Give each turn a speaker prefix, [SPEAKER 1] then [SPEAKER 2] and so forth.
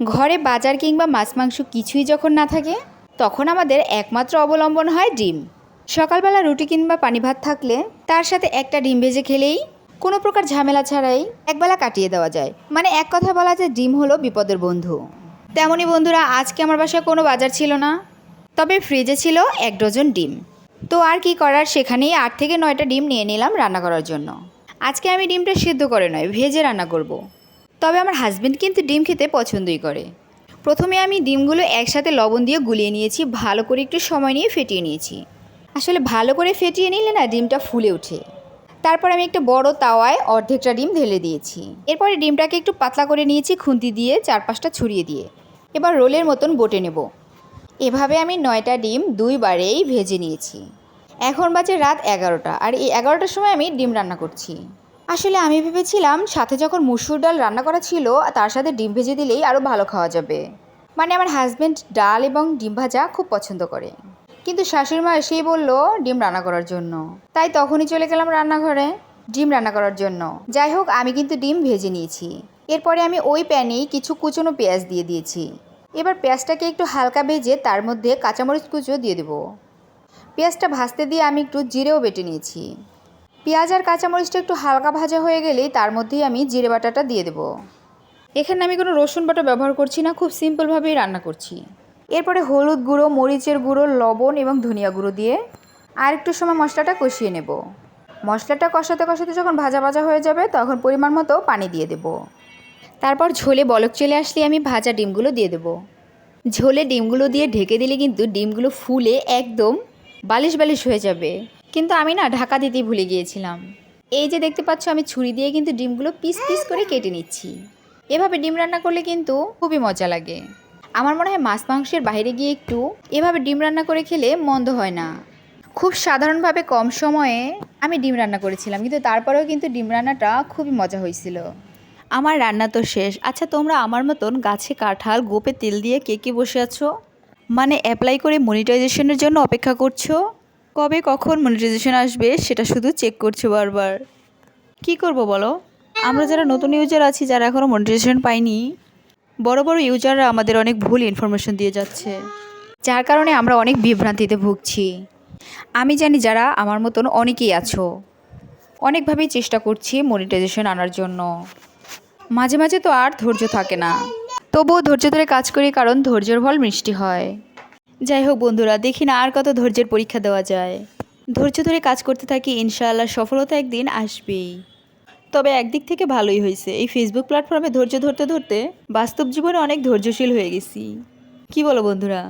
[SPEAKER 1] ঘরে বাজার কিংবা মাছ মাংস কিছুই যখন না থাকে, তখন আমাদের একমাত্র অবলম্বন হয় ডিম। সকালবেলা রুটি কিংবা পানি ভাত থাকলে তার সাথে একটা ডিম ভেজে খেলেই কোনো প্রকার ঝামেলা ছাড়াই একবেলা কাটিয়ে দেওয়া যায়। মানে এক কথা বলা যায়, ডিম হলো বিপদের বন্ধু। তেমনই বন্ধুরা, আজকে আমার বাসায় কোনো বাজার ছিল না, তবে ফ্রিজে ছিল এক ডজন ডিম। তো আর কি করার, সেখানেই আট থেকে নয়টা ডিম নিয়ে নিলাম রান্না করার জন্য। আজকে আমি ডিমটা সিদ্ধ করে নয়, ভেজে রান্না করব। তবে আমার হাজব্যান্ড কিন্তু ডিম খেতে পছন্দই করে। প্রথমে আমি ডিমগুলো একসাথে লবণ দিয়ে গুলিয়ে নিয়েছি, ভালো করে একটু সময় নিয়ে ফেটিয়ে নিয়েছি। আসলে ভালো করে ফেটিয়ে নিলে না ডিমটা ফুলে ওঠে। তারপর আমি একটা বড় তাওয়ায় অর্ধেকটা ডিম ঢেলে দিয়েছি। এরপরে ডিমটাকে একটু পাতলা করে নিয়েছি খুন্তি দিয়ে চার পাঁচটা ছড়িয়ে দিয়ে। এবার রোলের মতন বটে নেব। এভাবে আমি নয়টা ডিম দুইবারেই ভেজে নিয়েছি। এখন বাজে রাত এগারোটা, আর এই এগারোটার সময় আমি ডিম রান্না করছি। আসলে আমি ভেবেছিলাম সাথে যখন মুসুর ডাল রান্না করা ছিল, তার সাথে ডিম ভেজে দিলেই আরও ভালো খাওয়া যাবে। মানে আমার হাজব্যান্ড ডাল এবং ডিম ভাজা খুব পছন্দ করে। কিন্তু শাশুড়ি মা এসেই বলল, ডিম রান্না করার জন্য। তাই তখনই চলে গেলাম রান্নাঘরে, ডিম রান্না করার জন্য। যাই হোক, আমি কিন্তু ডিম ভেজে নিয়েছি। এরপরে আমি ওই প্যানেই কিছু কুচনো পেঁয়াজ দিয়ে দিয়েছি। এবার পেঁয়াজটাকে একটু হালকা ভেজে তার মধ্যে কাঁচামরিচ কুচো দিয়ে দেবো। পেঁয়াজটা ভাজতে দিয়ে আমি একটু জিরেও বেটে নিয়েছি। পেঁয়াজ আর কাঁচামরিচটা একটু হালকা ভাজা হয়ে গেলেই তার মধ্যেই আমি জিরে বাটাটা দিয়ে দেবো। এখানে আমি কোনো রসুন বাটা ব্যবহার করছি না, খুব সিম্পলভাবেই রান্না করছি। এরপরে হলুদ গুঁড়ো, মরিচের গুঁড়ো, লবণ এবং ধনিয়া গুঁড়ো দিয়ে আর একটু সময় মশলাটা কষিয়ে নেব। মশলাটা কষাতে কষাতে যখন ভাজা ভাজা হয়ে যাবে, তখন পরিমাণ মতো পানি দিয়ে দেব। তারপর ঝোলে বলক চলে আসলে আমি ভাজা ডিমগুলো দিয়ে দেবো। ঝোলে ডিমগুলো দিয়ে ঢেকে দিলে কিন্তু ডিমগুলো ফুলে একদম বালিশ বালিশ হয়ে যাবে। কিন্তু আমি না ঢাকা দিতেই ভুলে গিয়েছিলাম। এই যে দেখতে পাচ্ছ, আমি ছুরি দিয়ে কিন্তু ডিমগুলো পিস পিস করে কেটে নিচ্ছি। এভাবে ডিম রান্না করলে কিন্তু খুবই মজা লাগে। আমার মনে হয় মাছ মাংসের বাইরে গিয়ে একটু এভাবে ডিম রান্না করে খেলে মন্দ হয় না। খুব সাধারণভাবে কম সময়ে আমি ডিম রান্না করেছিলাম, কিন্তু তারপরেও কিন্তু ডিম রান্নাটা খুবই মজা হয়েছিল। আমার রান্না তো শেষ। আচ্ছা তোমরা আমার মতন গাছে কাঁঠাল, গোপে তেল দিয়ে কে কে বসে আছো? মানে অ্যাপ্লাই করে মনিটাইজেশনের জন্য অপেক্ষা করছ? কবে কখন মনিটাইজেশন আসবে সেটা শুধু চেক করছ বারবার। কি করব বলো? আমরা যারা নতুন ইউজার আছি, যারা এখনও মনিটাইজেশন পাইনি, বড় বড় ইউজাররা আমাদের অনেক ভুল ইনফরমেশন দিয়ে যাচ্ছে। যার কারণে আমরা অনেক বিভ্রান্তিতে ভুগছি। আমি জানি যারা আমার মতন অনেকেই আছো। অনেকভাবেই চেষ্টা করছি মনিটাইজেশন আনার জন্য। মাঝে মাঝে তো আর ধৈর্য থাকে না। তবুও ধৈর্য ধরে কাজ করি কারণ ধৈর্যের ফল মিষ্টি হয়। যাই হোক বন্ধুরা, দেখি না আর কত ধৈর্যের পরীক্ষা দেওয়া যায়। ধৈর্য ধরে কাজ করতে থাকি, ইনশাআল্লাহ সফলতা একদিন আসবেই। তবে একদিক থেকে ভালোই হয়েছে, এই ফেসবুক প্ল্যাটফর্মে ধৈর্য ধরতে ধরতে বাস্তব জীবনে অনেক ধৈর্যশীল হয়ে গেছি। কি বলো বন্ধুরা?